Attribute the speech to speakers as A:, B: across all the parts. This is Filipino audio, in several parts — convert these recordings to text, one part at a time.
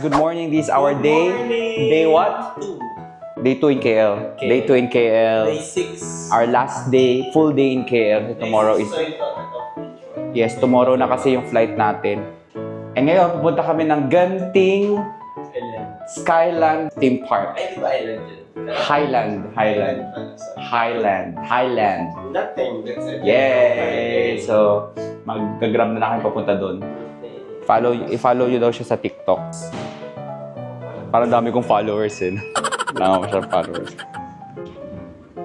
A: Good morning. This is our day. Day what? Day 2 in KL. Day 2 in KL.
B: Day 6.
A: Our last day, full day in KL. Tomorrow is. Yes, tomorrow na kasi yung flight natin. And ngayon, pupunta kami ng Ganting. Skyland Theme Park.
B: Ay, ba island yun?
A: Highland, Highland. Highland, Highland.
B: Nothing, that's it.
A: Yay! So, mag-grab na lang kami papunta doon. Follow, i-follow nyo daw siya sa TikTok. Parang dami kong followers eh. Wala ako masyadong followers.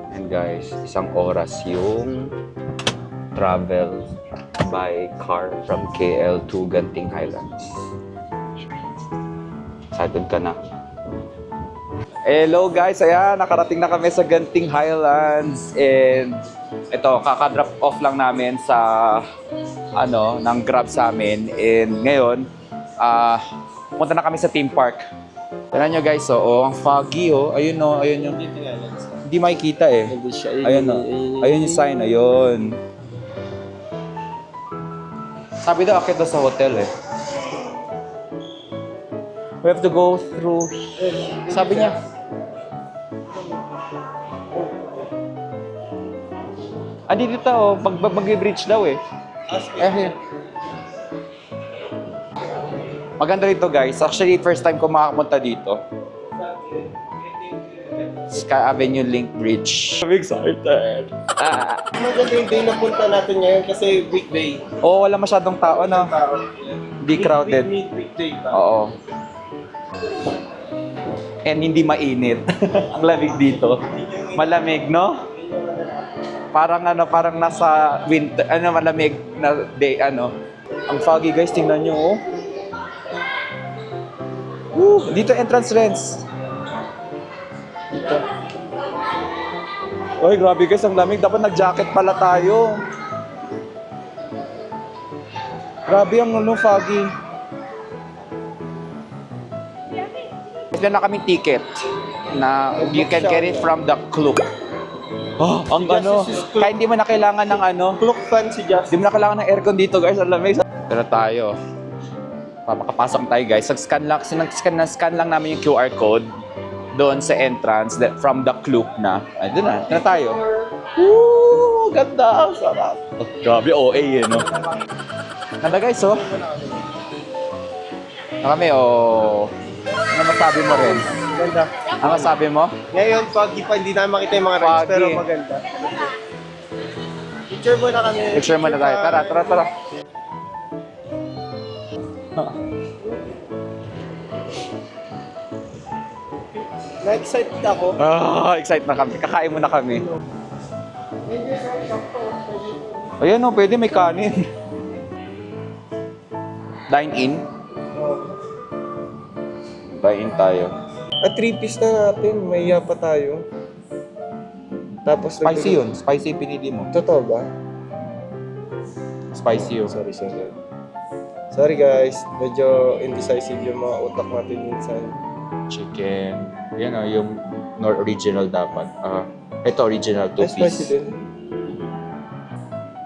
A: And guys, isang oras yung travel by car from KL to Ganting Highlands. Excited ka na? Hello guys! Ayan, nakarating na kami sa Ganting Highlands and ito, kaka-drop off lang namin sa ano, ng Grab sa amin and ngayon, ah, punta na kami sa theme park. Tignan nyo guys, oh, oh, ang foggy oh. Ayun oh, ayun yung, hindi makikita eh. Ayun oh, ayun yung sign, ayun. Sabi daw, akit daw sa hotel eh. We have to go through, sabi niya, Ah, dito ta, oh. Pag mag-bridge daw eh. Eh. Maganda rito guys. Actually, first time ko makakapunta dito. Sky Avenue Link Bridge. I'm excited. Ah.
B: Maganda yung day na punta natin ngayon kasi weekday.
A: Oo, wala masyadong tao na.
B: Tao.
A: Di crowded.
B: Week, week, weekday pa.
A: Oo. And hindi mainit. Ang lamig dito. Malamig, no? Parang ano, parang nasa winter, ano, malamig na day, ano. Ang foggy guys, tingnan nyo, oh. Woo! Dito entrance rents. Dito. Oy, grabe guys, ang lamig. Dapat nag-jacket pala tayo. Grabe ang ano, foggy. Ito na kami ticket na you can get it from the club. Oh, ang ano, kaya hindi mo na kailangan ng ano,
B: Clock fan si Just.
A: hindi mo na kailangan ng aircon dito guys, ang lamig. Pero tayo, papakapasok tayo guys, scan lang, scan, scan lang namin yung QR code doon sa entrance that from the club na. Ay, doon na, na tayo. Woo! Ganda! Ang sarap! Oh, grabe, OA eh, no? Ganda guys, oh. Na kami, oh. Ano masabi mo rin?
B: Ganda.
A: Ano masabi mo?
B: Ngayon, foggy pa, hindi namin makita yung mga rides,
A: Foggy.
B: pero maganda. Picture mo na kami.
A: Picture muna tayo. Tara, tara, tara.
B: Na-excited ako.
A: Ah, excited na kami. Kakain muna kami. Ayan o, pwede may kanin. Dine in. Dine in tayo.
B: At three piece na natin, may iya pa tayo. Tapos
A: Spicy yun. Spicy pinili mo.
B: Totoo ba?
A: Spicy yun.
B: Sorry, sorry. Sorry guys, medyo indecisive yung mga utak natin minsan.
A: Chicken. Yan o, yung nor original dapat. Ah, ito original, two
B: Ay, spicy
A: piece.
B: din.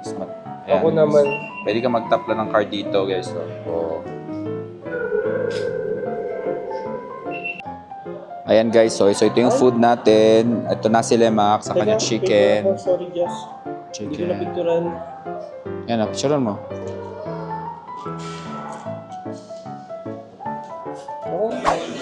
A: Smart.
B: Ako naman,
A: Pwede ka mag-tap lang ng card dito, guys. So, oh. Ayan guys, so, so ito yung food natin. Ito na si Lemak sa
B: Teka,
A: chicken.
B: Sorry, Jess. Hindi ko na
A: Chicken.
B: picturean.
A: Yan, ah, picturean mo.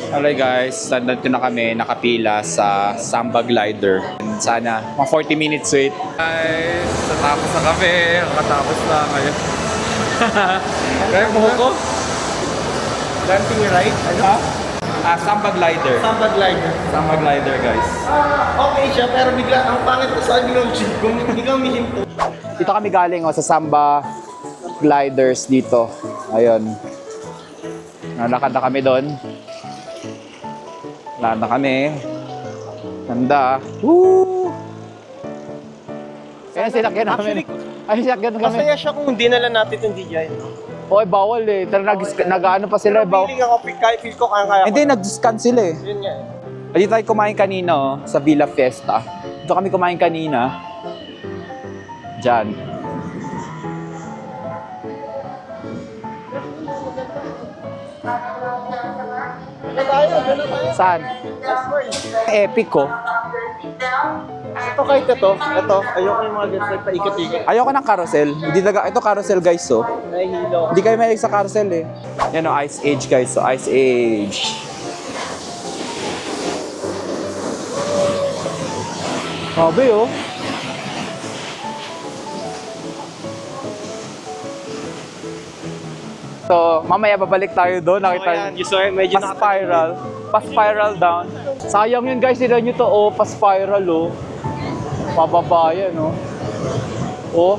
A: Alright guys, nandito na kami nakapila sa Samba Glider. Sana mga 40 minutes wait. Guys, natapos na kami. Nakatapos na ngayon. Kaya mo ko?
B: dancing ride? Ano?
A: Ha? Ah, Samba Glider.
B: Samba glider.
A: Samba Glider guys.
B: Okay siya, pero bigla, ang pangit ko sa chick, kung hindi ka humihinto.
A: Dito kami galing oh, sa Samba Gliders dito. Ayun. Nalakad na kami doon. Lakad na kami. Ganda. Woo! Kaya sinakyan namin. Ay, sinakyan kami.
B: Masaya siya kung dinala natin itong DJI.
A: Oy, bawal eh. Tara, nag, nag-ano pa sila.
B: Pero
A: Baw-
B: feeling ako, kahit feel ko kaya-kaya ko.
A: Hindi, nag-scan sila eh.
B: Yun nga.
A: Dito tayo kumain kanina oh, sa Villa Fiesta. Dito kami kumain kanina. Diyan.
B: tayo, gano'n tayo.
A: Saan? Epic ko.
B: Ito kahit ito, ito, ayoko yung mga ganito, paikot-ikot.
A: Ayoko ng carousel. Hindi talaga, ito carousel guys, so.
B: Nahihilo.
A: Hindi kayo mahilig sa carousel eh. Yan o, Ice Age guys. So, Ice Age. Sabi oh. So, mamaya babalik tayo doon. Nakita
B: Ayan, you saw it, medyo
A: Pa-spiral. Pa-spiral down. Sayang yun guys, nila nyo to. Oh, pa-spiral oh. Pababa yan oh. Oh.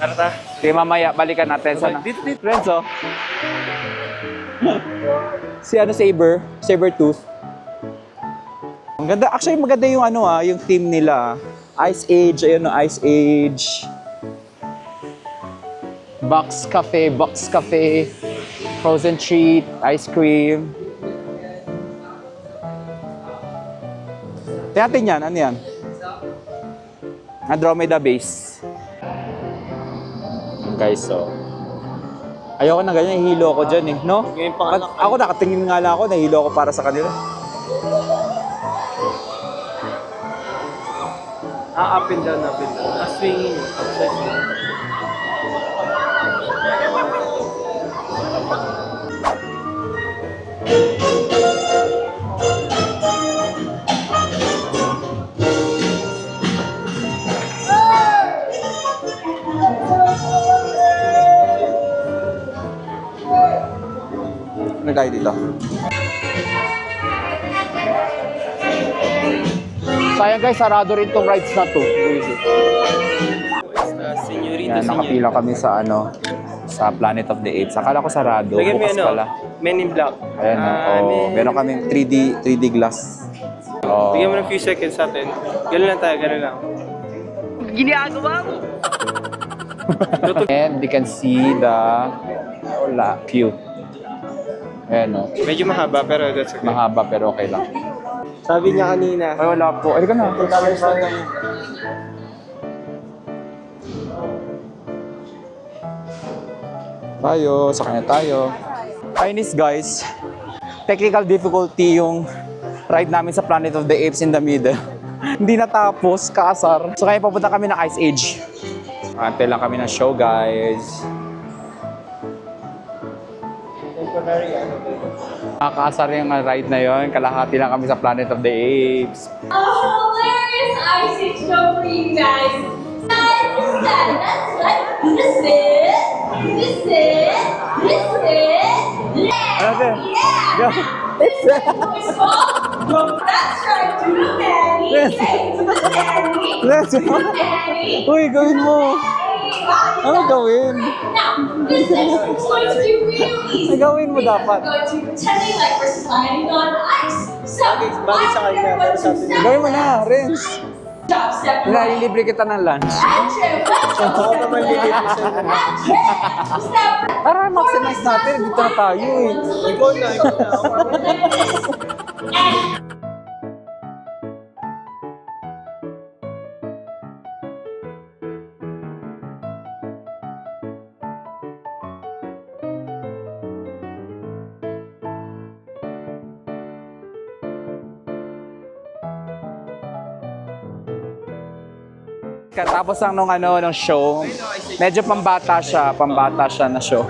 B: Narata.
A: Okay, mamaya, balikan natin. Sana.
B: Dito, dito.
A: Friends, oh. si ano, Saber. Sabertooth. Ang ganda. Actually, maganda yung ano ah, yung theme nila. Ice Age, ayun no, Ice Age. Box Cafe, Box Cafe. Frozen treat, ice cream. Tingnan yan. Ano yan? Andromeda base. Guys, so. Ayoko na ganyan, hilo ako dyan eh, no?
B: Ngayon pa
A: At ako nakatingin nga lang ako, nahilo ako para sa kanila.
B: Ah, up and down, up and down. Ah, swinging. Upside down.
A: Tayo dito? Sayang guys, sarado rin tong rides na to. Yan, nakapila kami sa ano, sa Planet of the Apes. Akala ko sarado,
B: Lagyan
A: bukas
B: ano,
A: pala.
B: Men in Black.
A: Ayan,
B: Ah,
A: oh,
B: Men-
A: meron kami 3D 3D glass. Oh.
B: Bigyan mo ng few seconds sa atin. Ganun lang tayo, ganun lang.
A: And you can see the wala, view. Ayan oh.
B: Medyo mahaba, pero that's okay.
A: Mahaba pero okay lang.
B: Sabi niya kanina,
A: Ay, wala po. Ay, ka na. Tayo, sa kanya tayo. Chinese guys, technical difficulty yung ride namin sa Planet of the Apes in the middle. Hindi natapos, kaasar. So kaya papunta kami ng Ice Age. Antay lang kami ng show guys. Nakakaasar yung ride na yon. Kalahati lang kami sa Planet of the Apes.
C: A hilarious ice age show for you guys. Guys, this is that. That's right. This is. This is. This is. Yeah.
A: Okay.
C: Yeah.
A: Go.
C: This is joyful. That's right. Do the nanny. Say to the nanny.
A: Let's
C: Do
A: go.
C: the nanny.
A: Uy, gawin mo. Ano gawin?
C: Now, this is going to be real easy.
A: Ano gawin mo dapat?
C: We're going to be pretending like we're sliding on ice. So,
B: Bagay- bagay sa kanya, pero sa atin-
A: Gawin mo na, Renz.
C: Stop, step right.
A: Nalilibre kita ng lunch.
B: Ako naman lilibre sa'yo.
A: Tara, maximize natin. Dito na tayo eh.
B: Ikaw na, ikaw na.
A: Tapos lang nung ano, nung show, medyo pambata siya, pambata siya na show.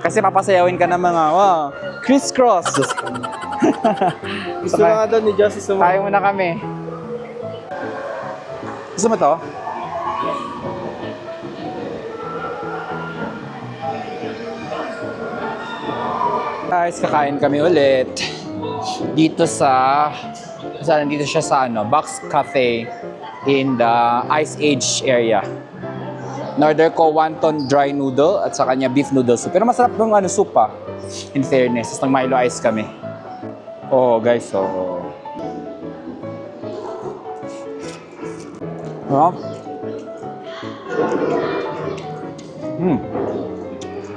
A: Kasi papasayawin ka ng mga, wow, crisscross.
B: Gusto nga daw ni Josie sumama.
A: Tayo muna kami. Gusto mo to? Guys, kakain kami ulit. Dito sa... Saan? Dito siya sa ano, Box Cafe in the Ice Age area. Northern ko wonton dry noodle at sa kanya beef noodle soup. Pero masarap yung ano, soup ah. In fairness, tapos Milo ice kami. Oh, guys, so... Harap. Hmm.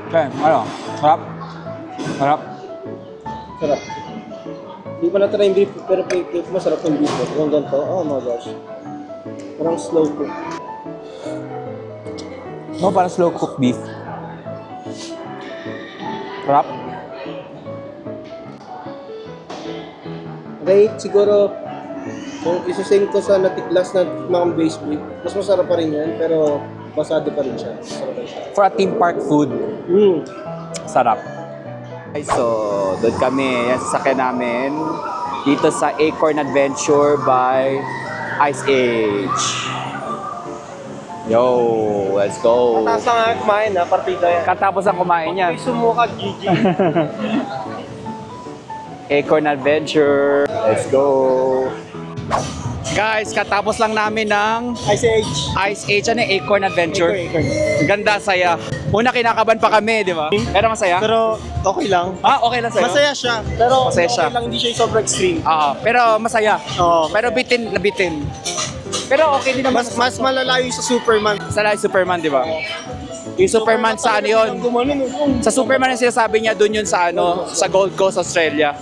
A: Okay, ano? Harap. Harap.
B: Sarap. Hindi pa na-try yung beef, pero kay masarap yung beef. Yung ganito, oh my gosh. Parang slow cook.
A: No, parang slow cooked beef. Harap.
B: Kahit siguro, kung isasame ko sa natiklas na mga base beef, mas masarap pa rin yan, pero basado pa rin siya. Masarap pa rin siya.
A: For a theme park food,
B: Mm.
A: sarap. Okay, so, doon kami. Yan, sasakyan namin. Dito sa Acorn Adventure by Ice Age. Yo, let's go.
B: Taas na nga kumain ha, partida yan.
A: Katapos ang kumain yan.
B: May sumukat, GG.
A: Acorn Adventure. Let's go. Guys, katapos lang namin ng
B: Ice Age.
A: Ice Age, ano yung Acorn Adventure?
B: Acorn, Acorn.
A: Ganda, saya. Una kinakaban pa kami, di ba? Pero masaya?
B: Pero okay lang.
A: Ah, okay lang sa'yo?
B: Masaya siya. Pero
A: Masaya
B: okay
A: siya.
B: lang, hindi siya yung sobrang extreme.
A: Oo, pero masaya.
B: Oo.
A: Pero bitin, nabitin. Pero okay din naman.
B: Mas mas malalayo yung sa Superman.
A: Sa live Superman, di ba? Yung Superman sa ano yun? Sa Superman ang sinasabi niya doon yun sa ano, sa Gold Coast, Australia.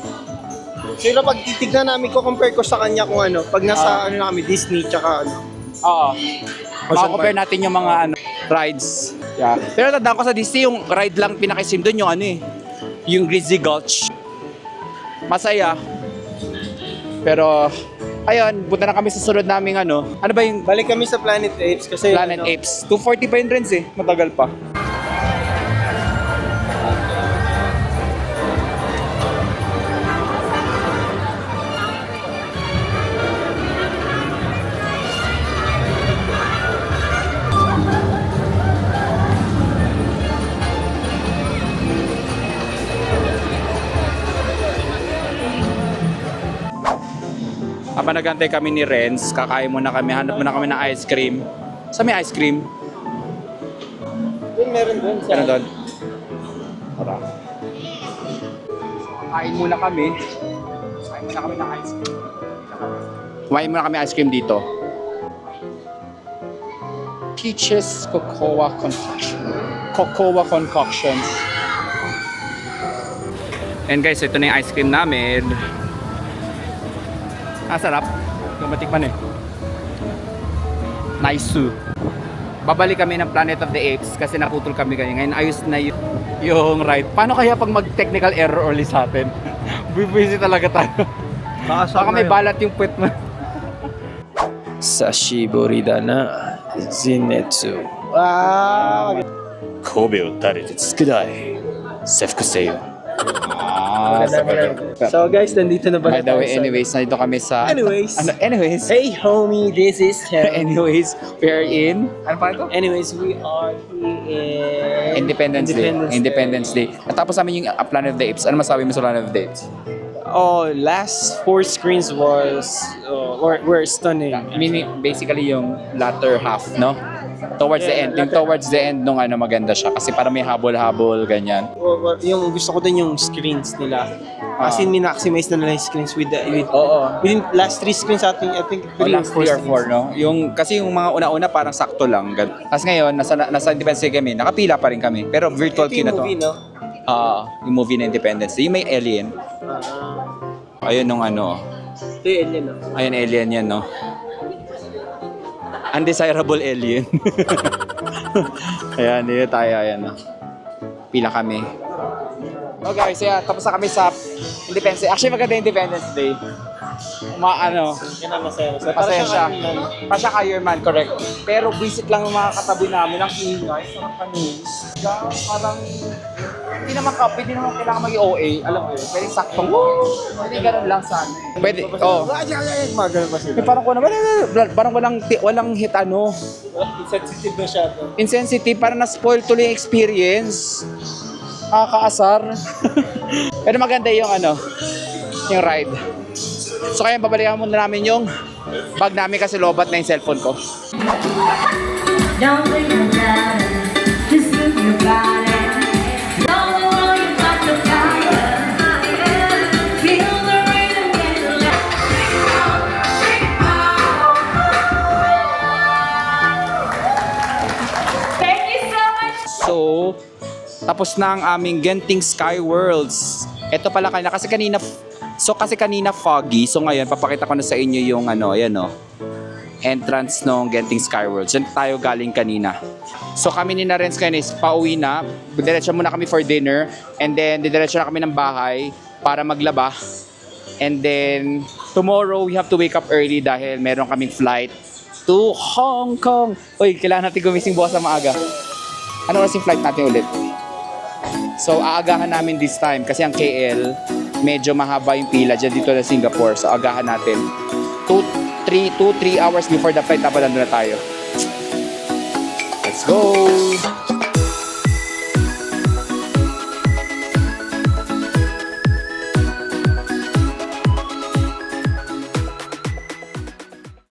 B: Sila pag titignan namin ko compare ko sa kanya kung ano, pag nasa ano na kami Disney tsaka ano.
A: Oo.
B: Ocean
A: Maka-compare natin yung mga ano, rides. Yeah. Pero tandaan ko sa Disney, yung ride lang pinaka-sim doon yung ano eh. Yung Grizzly Gulch. Masaya. Pero, ayun, punta na kami sa sunod naming ano. Ano ba yung
B: Balik kami sa Planet Apes kasi
A: Planet
B: ano,
A: Apes? 240 pa yung rents eh. Matagal pa. Nagantay kami ni Renz, kakain muna kami, hanap muna kami ng ice cream. Sa may ice cream?
B: Yun, meron doon sa
A: Ano doon? Tara. Kain muna kami. Kain muna kami ng ice cream. Kumain muna kami ice cream dito. Peaches Cocoa Concoction. Cocoa Concoction. And guys, ito na yung ice cream namin. Ah, sarap. Gumatik man eh. Nice too. Babalik kami ng Planet of the Apes kasi naputol kami ganyan. Ngayon ayos na y- yung ride. Paano kaya pag mag-technical error ulit sa atin? Bibisi talaga tayo. Baka may balat yung puwet mo.
B: Sashibori da na Zenitsu. Ah,
A: 神戸を垂れてつくだい。セフ Ah, sa
B: So guys, nandito na ba
A: By the tayo way, sa- anyways, nandito kami sa...
B: Anyways.
A: Ano, anyways.
B: Hey homie, this is Chen.
A: anyways, we are in... Ano pa ito?
B: Anyways, we are in...
A: Independence, Day. Independence Day. Natapos namin yung A Planet of the Apes. Ano masabi mo sa Planet of the Apes?
B: Oh, last four screens was... Uh, were, were stunning.
A: Meaning, basically yung latter half, no? Towards the end. Yung towards the end nung ano maganda siya. Kasi parang may habol-habol, ganyan.
B: O- o- Yung gusto ko din yung screens nila. Kasi
A: Ah.
B: minaximize na nila yung screens with the with,
A: Oo.
B: within last three screens I think I think
A: O
B: three
A: last three or four, no? Yung, kasi yung mga una-una parang sakto lang. gan- Tapos ngayon, nasa, nasa Independence Day kami, nakapila pa rin kami. Pero virtual
B: Ito
A: queue
B: yung
A: na to.
B: movie, no?
A: Ah, yung movie na Independence Day. Yung may alien.
B: Ah,
A: Ayun nung ano.
B: ito yung alien, no?
A: Ayun, alien yan, no? Undesirable alien. ayan, dito tayo, ayan, no? Pila kami. Oh guys, yeah, tapos na kami sa Independence Day. Actually, maganda Independence Day. Ma, ano,
B: Yan ang masaya. So, para
A: Pasensya.
B: siyang ano lang.
A: Pa siya Iron Man, correct. Pero visit lang yung mga katabi namin, ang ingay, sarap kanin. Parang, hindi naman ka, pwede naman kailangan maging OA, alam mo yun, pwede saktong Pwede ganun lang sana. Pwede, oh.
B: Ah, yeah, yeah, yeah. Mga ganun pa sila.
A: Eh, parang parang walang, walang hit ano,
B: Sensitive na siya.
A: insensitive, parang na-spoil tuloy yung experience. Nakakaasar. Pero maganda yung ano, yung ride. So kaya babalikan muna namin yung bag namin kasi lobat na yung cellphone ko.
C: Don't think
A: tapos na ang aming Genting Sky Worlds. Ito pala kanina, kasi kanina, so kasi kanina foggy, so ngayon papakita ko na sa inyo yung ano, ayan o, entrance ng Genting Sky Worlds. Diyan tayo galing kanina. So kami ni Narens kanina is pauwi na, diretso muna kami for dinner, and then didiretso na kami ng bahay para maglaba. And then, tomorrow we have to wake up early dahil meron kaming flight to Hong Kong. Uy, kailangan natin gumising bukas sa maaga. Ano oras flight natin ulit? So, aagahan namin this time kasi ang KL, medyo mahaba yung pila dyan dito na Singapore. So, agahan natin. 2, 3, 2, 3 hours before the flight, dapat nandun na tayo. Let's go!